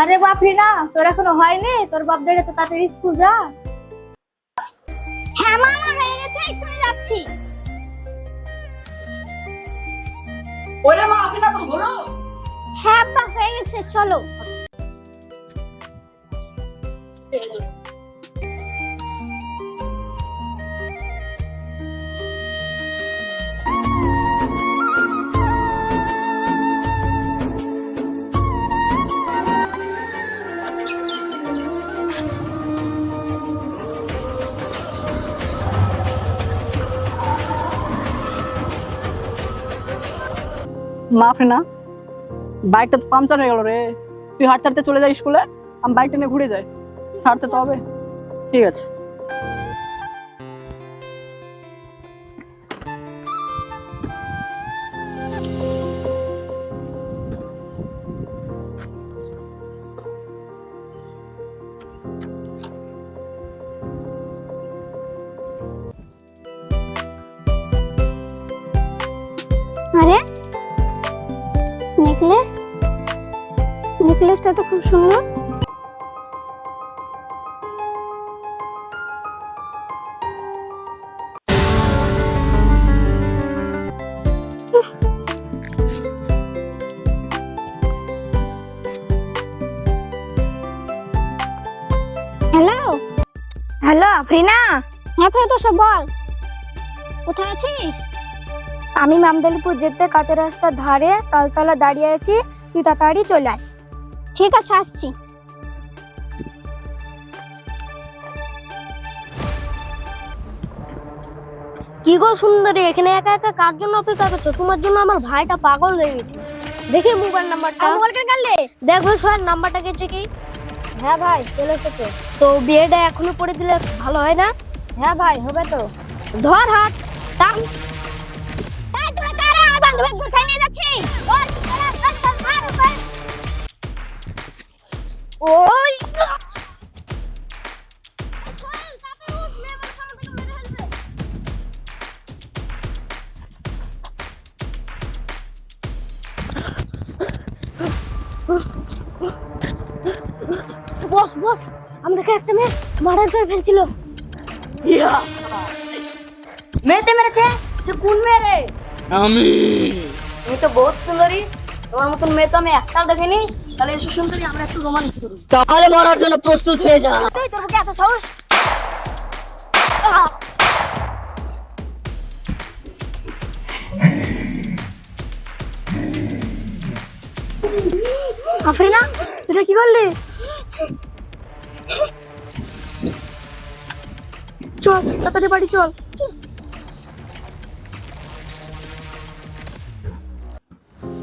আরে বাপ রে না তোর এখনও হয়নি তোর বাপ দেখে তো তাড়াতাড়ি স্কুল যা। হ্যাঁ মা আমার হয়ে গেছে এক্ষুনি যাচ্ছি। ওরে মা আপনি না তো বলো। হ্যাঁ আব্বা হয়ে গেছে চলো। মাফ না। বাইকটা তো পাংচার হয়ে গেল রে। তুই হাঁটতে হাঁটতে চলে যাই স্কুলে, আমি বাইকটা নিয়ে ঘুরে যাই। ছাড়তে তো হবে। ঠিক আছে। আরে নেকলেস নেকলেসটা তো খুব সুন্দর। হ্যালো হ্যালো আফরিনা হ্যাঁ তো সব বল। কোথায় আছিস? আমি মামদালিপুর যেতে কাঁচা রাস্তার ধারে তালতলা দাঁড়িয়ে আছি। তুই তাড়াতাড়ি চলে আয়। ঠিক আছে আসছি। কি গো সুন্দরী এখানে একা একা কার জন্য অপেক্ষা করছ? তোমার জন্য আমার ভাইটা পাগল হয়ে গেছে। দেখি মোবাইল নাম্বারটা মোবাইল কেন কাটলে? দেখো স্যার নাম্বারটা গেছে কি? হ্যাঁ ভাই চলে এসেছে। তো বিয়েটা এখনও করে দিলে ভালো হয় না? হ্যাঁ ভাই হবে তো। ধর হাত টান। বান্ধবী কোথায় নিয়ে যাচ্ছিস ওই তোরা মার বস বস আমাদেরকে একটা মেয়ে মারার করে ফেলছিল। মেয়েতে মেরেছে? সে কোন মেয়ে রে? আমি। তুমি তো বহুত সুন্দরী। তোমার মতন মেয়ে তো আমি একটাও দেখিনি। তাহলে এসব সুন্দরী আমরা একটু রোমান্স করি। তাহলে মরার জন্য প্রস্তুত হয়ে যা। তুই তোর বুকে এত সাহস? আফরিনা এটা কি করলি? চল তাড়াতাড়ি বাড়ি চল।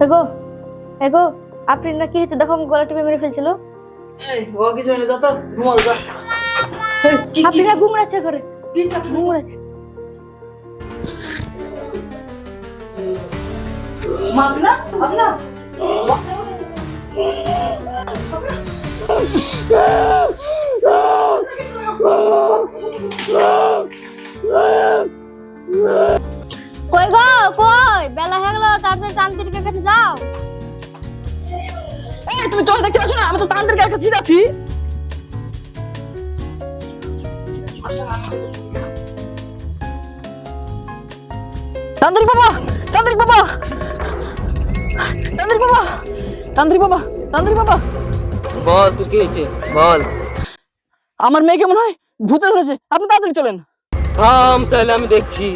দেখো দেখো আপনি না কি হয়েছে? দেখো আমি গলা টিপে মেরে ফেলছিল। ও কিছু হয়নি যত ঘুমাও যা। আপনি না ঘুমড়াচ্ছে করে কি চাকরি? ঘুমড়াচ্ছে মাফ না? মাফ তুমি চল দেখতে পাচ্ছ না? আমি তো তান্ত্রিক কাছে যাচ্ছি তান্ত্রিক বাবা তান্ত্রিক বাবা। তান্ত্রিক বাবা তান্ত্রিক বাবা তান্ত্রিক বাবা। বল তুই কি হয়েছে? বল। আমার মেয়েকে মনে হয় ভূতে ধরেছে। আপনি তাড়াতাড়ি চলেন। থাম তাহলে আমি দেখছি।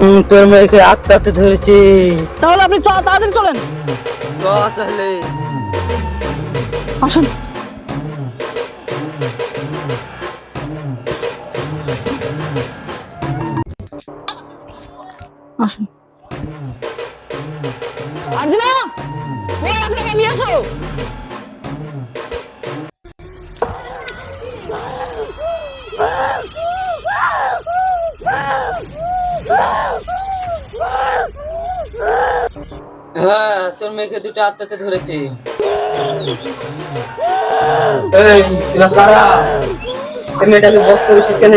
তোর মেয়েকে আত্মাতে ধরেছি। তাহলে আপনি তাড়াতাড়ি চলেন। তাহলে। আসুন। আসুন। আর্জুনা ওই আপনাকে নিয়ে আসো। হ্যাঁ তোর মেয়েকে দুটো আত্মাতে ধরেছে। এই কারা? এই মেয়েটাকে বস করেছিস কেন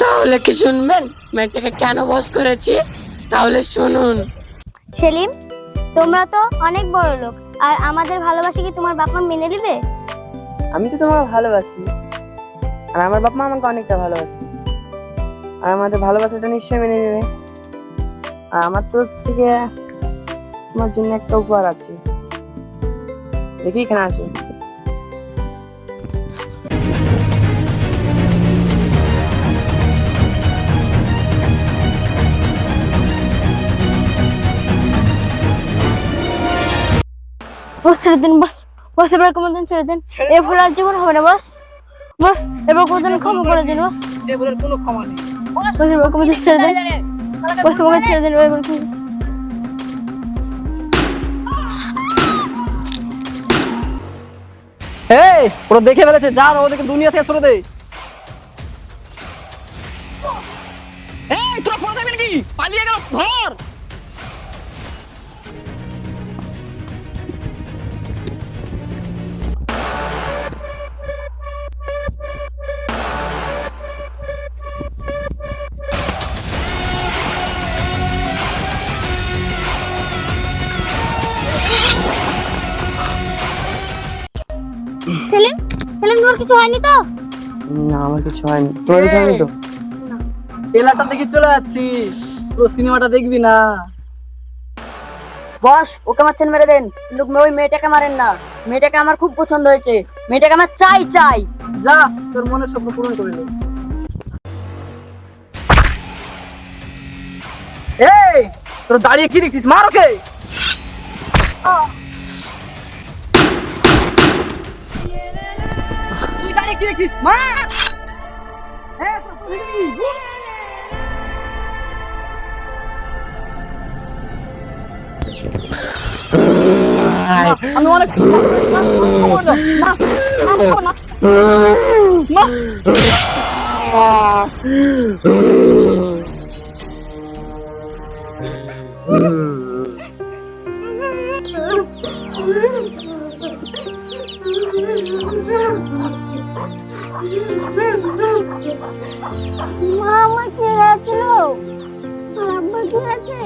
তাহলে কি শুনবেন? মেয়েটাকে কেন বস করেছি? তাহলে শুনুন। সেলিম তোমরা তো অনেক বড় লোক আর আমাদের ভালোবাসা কি তোমার বাবা মেনে নেবে? আমি তো তোমাকে ভালোবাসি। আর আমার বাপ মা আমাকে অনেকটা ভালোবাসে। আর আমাদের ভালোবাসাটা নিশ্চয়ই মেনে নেবে। আর আমার তোর থেকে তোমার জন্য একটা উপহার আছে। দেখি এখানে আছে। বস ছেড়ে দিন বস। বস এবার কোনদিন ছেড়ে দিন। এ ভুল আর জীবন হবে না বস। বস এবার কোনদিন ক্ষমা করে দিন বস। কোনো ক্ষমা নেই। বস এবার কোনদিন ছেড়ে দিন। বস ছেড়ে দিন এবার কোনদিন এই ওরা দেখে ফেলেছে, যা ওদেরকে দুনিয়া থেকে সরে দে। এই, তোরা পড়ে যাবি নাকি? পালিয়ে গেল, ধর। কিছু হয়নি তো? না আমার কিছু হয়নি। তোমার কিছু হয়নি তো? ট্রেলারটা দেখে চলে যাচ্ছি পুরো সিনেমাটা দেখবি না। বস ওকে আমার চেন মেরে দেন। কিন্তু ওই মেয়েটাকে মারেন না। মেয়েটাকে আমার খুব পছন্দ হয়েছে। মেয়েটাকে আমার চাই চাই। যা তোর মনের স্বপ্ন পূরণ করে নে। এই তোর দাঁড়িয়ে কি দেখছিস? মার ওকে! কি দেখছিস তো দেখি। আমি অনেক না, মা আমার কি হয়েছিল আর আব্বা কি আছে?